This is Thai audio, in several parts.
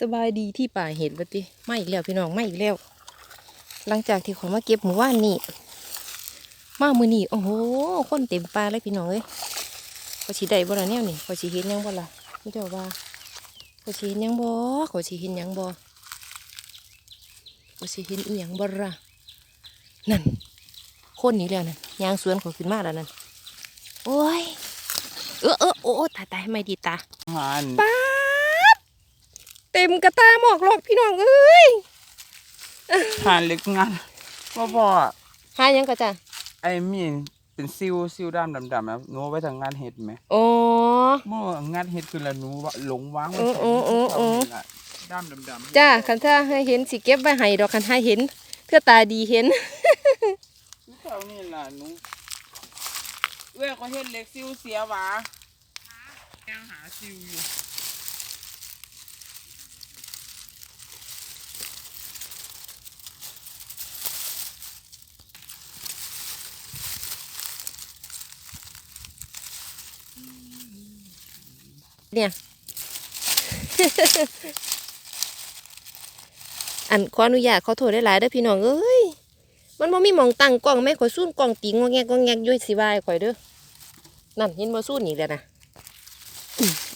สบายดีที่ป่าเห็ดบัดติมาอีกแล้วพี่น้องมาอีกแล้ว หลังจากที่เขอมาเก็บหมู่ว่านนี่มามือนี่โอ้โหคนเต็มป่าเลยพี่น้องเอ้ยขอสีได้บ่ละเนี่ยนี่ขอสีเห็นหยังบ่ละไม่เจ้าว่าขอสีเห็นหยังบ่ขอสีเห็นหยังบ่ขอสีเห็นอีหยังบ่ละนั่นคนนี้แล้วนั่นยางสวนเขอขึ้นมาแล้วนั่นโอ้ยเออเออโอ้โอ้ตายตายไม่ดีตาหานป๊าบ เต็มกระตาหมอกหลอกพี่น้องเอ้ยหานเล็กงานพ่อพ่อหายังก็จ้ะไอ้มีนเป็นซิวซิวดำดำๆนะหนูเอาไว้ทางงานเห็ดไหมอ๋อเมื่องานเห็ดคือละหนูว่าหลงวางไว้เออเออเออเออดำดำดำจ้าคันถ้าให้เห็นสิเก็บไว้ให้ดอกคันให้เห็นเพื่อตาดีเห็น คือเท่านี้ล่ะหนูเว้ยเขาเห็ดเล็กซิวเสียหวายังหาซิวอยู่ เนี่ย อันขออนุญาตขอโทษได้หลายเด้อพี่น้องเอ้ยมันบ่มีมองตั้งกล้องแม่ข่อยสู้นกล้องติงงอแงกงอแงกยุ่ยสิวายข่อยเด้อนั่นเห็นบ่สู้นอีกแล้วนะ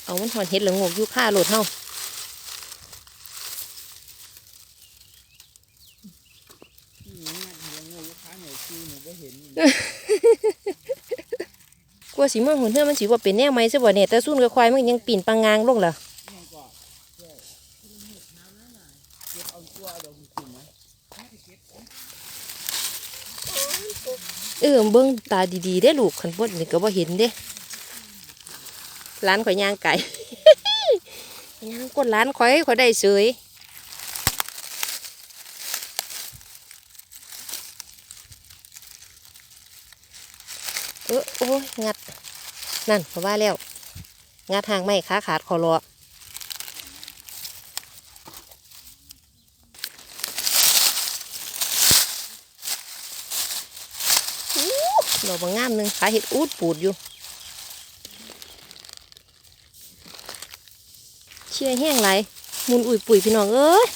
เอามันหอนเห็ดละโงกอยู่ค่าโหลดเฮา ที่หนูงานเห็ด ละโงูลูกค้าหน่อยซิวหนูไม่เห็นอยู่กลัวสิมาหุ่นเฮือมันสิว่าเป็นแนวไหมซะบ่เนี่ยแต่สู้นกับควายมันยังปีนปังงางลงเว้ยเก็บเอเออเบิ่งตาดีๆได้ลูกคันบ่นี่ก็บ่เห็นเด้ร้านข่อยย่างไก่ย่างกดร้านข่อยข่อยได้เสยเออโอ้ยงัด นั่นเขาว่าแล้วงัดทางไม่ขาขาดคอรออู้ดอกบางงามหนึ่งขาเห็ดอูดปูดอยู่ เชี่ยแห้งไหลมุนอุ่ยปุ๋ยพี่น้องเอ้ย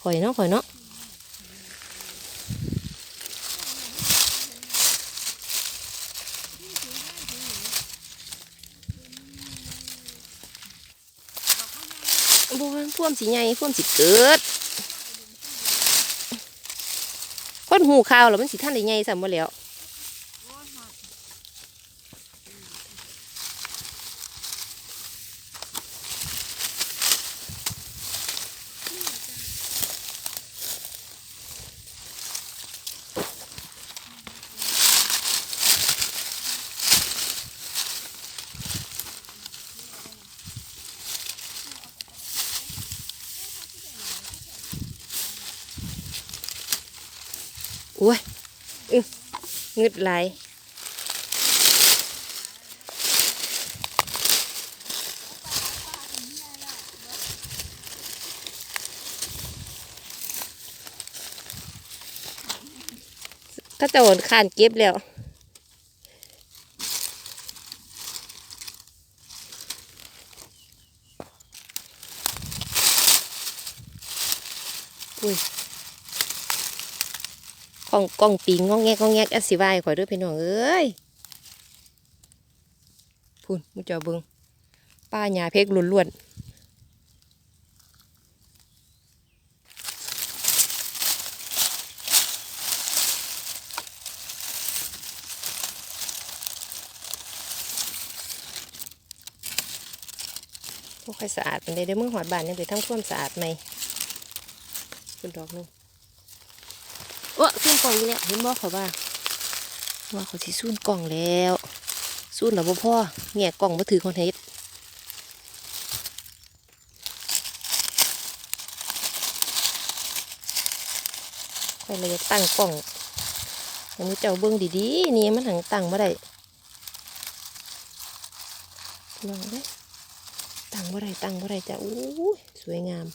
ข่อยเนาะข่อยเนาะบัวพ่ว มสีใหญ่พ่มสีเกิด คนหูข่าวแล้วมันสีท่านได้ใหญ่สัมบ่แล้ว โอ้ยอึ้งงึดไหลก็จะหนขานเก็บแล้ว อุ้ย กล้องกล้องปิงงองแงกงองแงกอัสิวายข่อยเด้วยพี่น้องเอ้ยพูนมุจจาเบิงป้าหญ้าเพกล้วนๆพวกใครสะอาดเป็นได้เด้อมึงหอดบานยังไปทำความสะอาดไหมคุณดอกนึง เออซุ่นกล่องอยู่เนี่ยเห็นบ่เขาว่าว่าเขาสิซุ่นกล่องแล้วซุ่นแล้วบ่พ่อแง่กล่องบ่ถือคนเฮ็ดค่อยเลยตั้งกล่องอันนี้เจ้าเบิ่งดีๆนี่มันหังตั้งบ่ได้ลองได้ตั้งบ่ได้ตั้งบ่ได้จ้ะอู้สวยงาม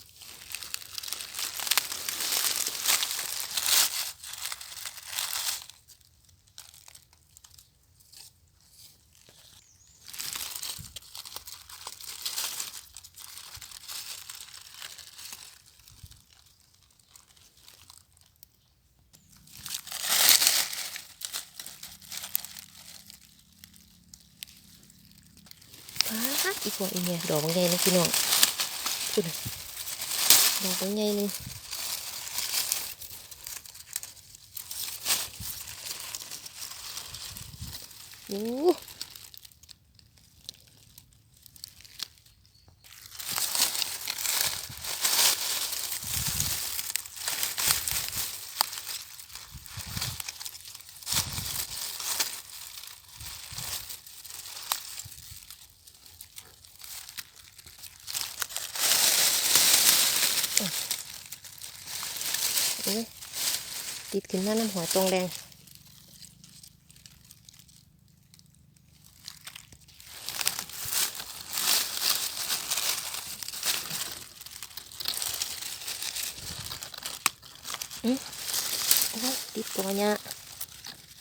อ อีพวกอีเนี่ยดอกบางใหญ่นะพี่น้องพูดนะดอกบางใหญ่นึงโอ้เอ้ย ติดขึ้นมาน้ำหัวตรงแรงโอ้ยติดตัวเนี่ย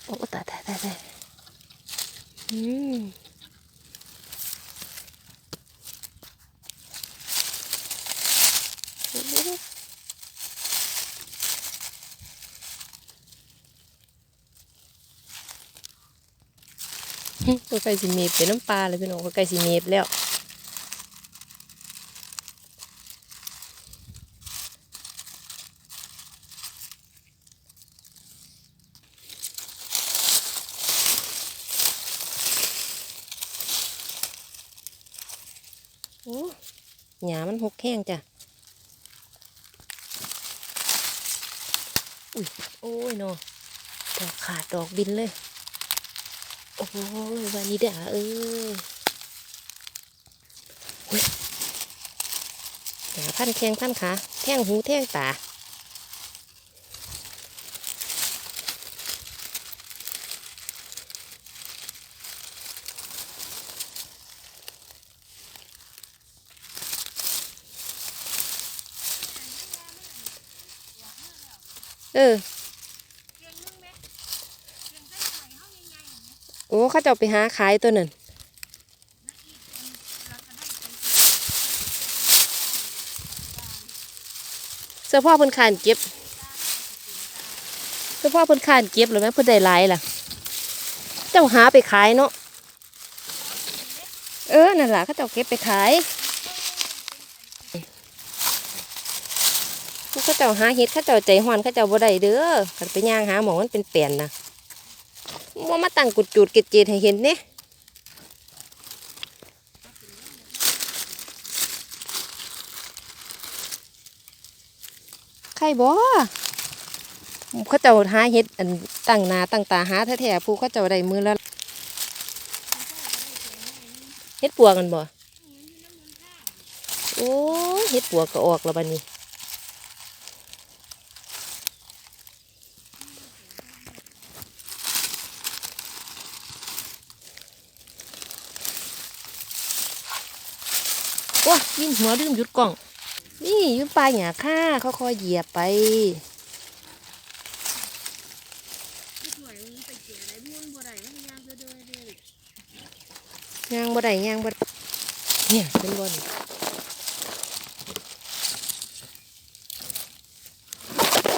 โอ้ตายตายตายตายอืมโอ้โห ก็ใกล้สิเมฟเป็นน้ำปลาเลยพี่น้องก็ใกล้สิเมฟแล้วโอ้หยามันหกแข้งจ้ะ อุ้ย โอ้ยเนาะดอกขาดดอกบินเลย โอ้ยวันนี้เด้อเอ้ยอุ้ยหยาพันแข้งพันขาแท่งหูแท่งตาเออ อ้เขาจะเอาไปหาขายตัวนั้นเสื้อพ่อเพิ่นขานเก็บเสื้อพ่อเพิ่นขานเก็บหรือไหมเพิ่นได้หลายล่ะ เจ้าหาไปขายเนาะเออนั่นล่ะเขาเจ้าเก็บไปขายผู้เขาเจ้าหาเห็ดเขาเจ้าใจหอนเขาเจ้าบ่ได้เด้อกันไปย่างหาหมองมันเป็นแปลี่ยนนะ ว่ามาตั้งกุดจุดเกจเจดให้เห็นเนี่ยใครบ่เขาเจ้าหาเห็ดอันตั้งนาตั้งตาหาแท้ๆผู้เขาเจ้าได้มือแล้วเห็ดปัวกันบ่โอ้เห็ดปัวก็ออกแล้วบัดนี้ โอ้ยยินหัวลืมหยุดกล่อง นี่ยืนปลายหยาค่าเขาคอยเหยียบไปย่างบ่ได้ย่างบ่ได้เนี่ยเป็นบอล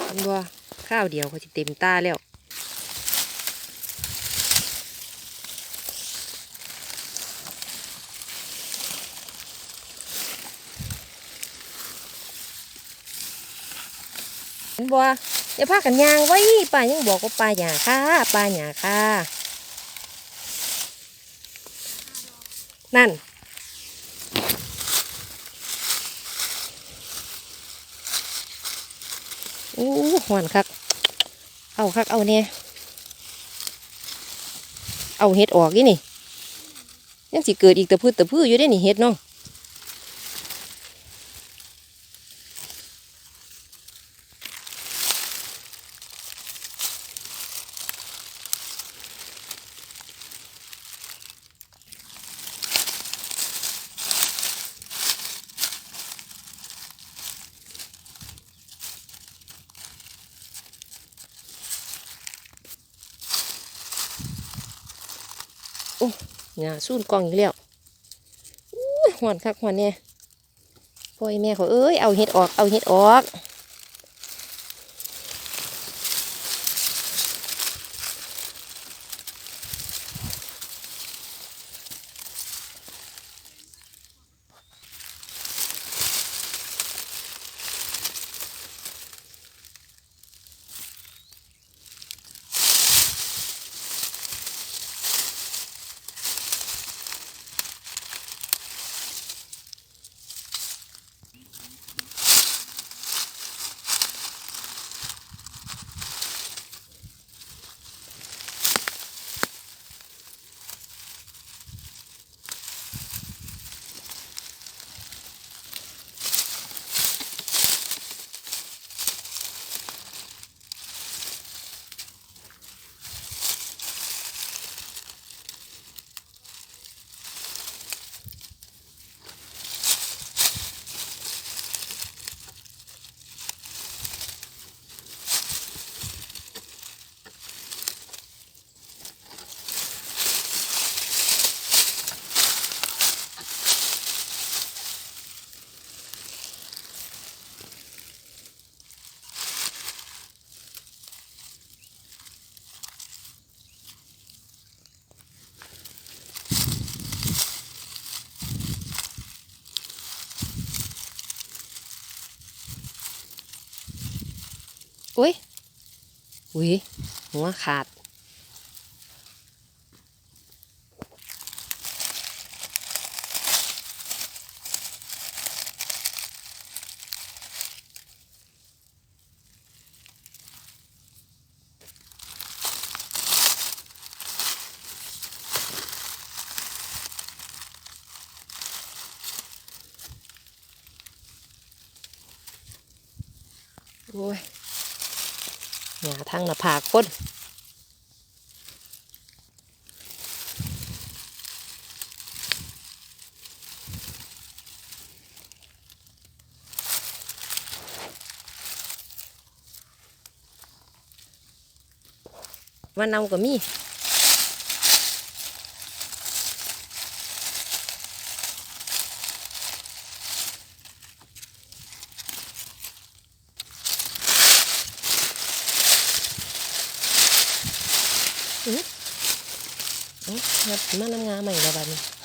เป็นบ่ข้าวเดียวเขาจะเต็มตาแล้ว บ่อย่าพากันยางไว้ป้ายังบอกว่าปลาหยาค่าปลาหยาค่านั่น อู้หวนคัก เอาคักเอาเนี่ยเอาเห็ดออกยี่นี่ยังสิเกิดอีกแต่พืชแต่พืชอยู่ได้นี่เห็ดเนาะ เนี่ยสูนกล่องอีกแล้วหวนคักหวนเนี่ยพ่อยแม่เขาเอ้ยเอาเห็ดออกเอาเห็ดออก อุ้ยอุ้ยหัวขาดโอ้ย หยาทางหน้าผากคนวันเอาก็มี เอ้างัด มาน้ำงาใหม่แล้วบัดนี้